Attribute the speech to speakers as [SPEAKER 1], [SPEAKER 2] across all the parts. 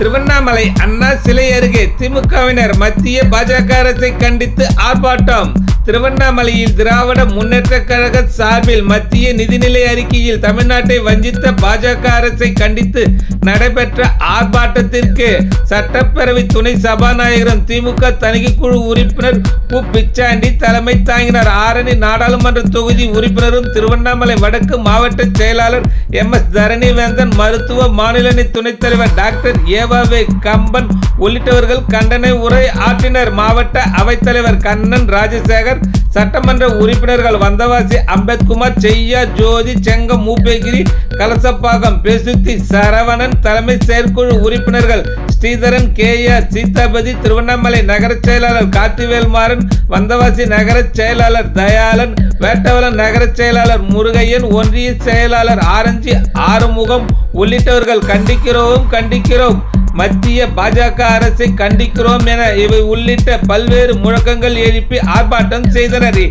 [SPEAKER 1] திருவண்ணாமலை அண்ணா சிலை அருகே திமுகவினர் மத்திய பாஜக அரசை கண்டித்து ஆர்ப்பாட்டம். திருவண்ணாமலையில் திராவிட முன்னேற்ற கழக சார்பில் மத்திய நிதிநிலை அறிக்கையில் தமிழ்நாட்டை வஞ்சித்த பாஜக அரசை கண்டித்து நடைபெற்ற ஆர்ப்பாட்டத்திற்கு சட்டப்பேரவை துணை சபாநாயகரும் திமுக தணிக்கை குழு உறுப்பினர் பு பிச்சாண்டி தலைமை தாங்கினார். ஆரணி நாடாளுமன்ற தொகுதி உறுப்பினரும் திருவண்ணாமலை வடக்கு மாவட்ட செயலாளர் எம். எஸ். தரணிவேந்தன் மருத்துவ மாநில துணைத் தலைவர் டாக்டர் ஏவாவே கம்பன் உள்ளிட்டவர்கள் கண்டன உரை ஆற்றினர். மாவட்ட அவைத்தலைவர் கண்ணன் ராஜசேகர் சட்டமன்ற உறுப்பினர்கள் வந்தவாசி அம்பேத்குமார் செய்யா ஜோதி செங்கம் மூப்பேகிரி கலசப்பாக்கம் பெசுத்தி சரவணன் தலைமை செயற்குழு உறுப்பினர்கள் ஸ்ரீதரன் கே ஆர் சீதாபதி திருவண்ணாமலை நகர செயலாளர் கார்த்திவேல்மாறன் வந்தவாசி நகர செயலாளர் தயாளன் வேட்டவலம் நகர செயலாளர் முருகையன் ஒன்றிய செயலாளர் ஆரஞ்சி ஆறுமுகம் உள்ளிட்டவர்கள் கண்டிக்கிறோம் கண்டிக்கிறோம். மத்திய பாஜக அரசை கண்டிக்கிறோம் என இவை உள்ளிட்ட பல்வேறு முழக்கங்கள் எழுப்பி ஆர்ப்பாட்டம் செய்தனர்.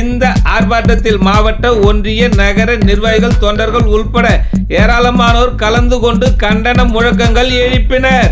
[SPEAKER 1] இந்த ஆர்ப்பாட்டத்தில் மாவட்ட ஒன்றிய நகர நிர்வாகிகள் தொண்டர்கள் உள்பட ஏராளமானோர் கலந்து கொண்டு கண்டன முழக்கங்கள் எழுப்பினர்.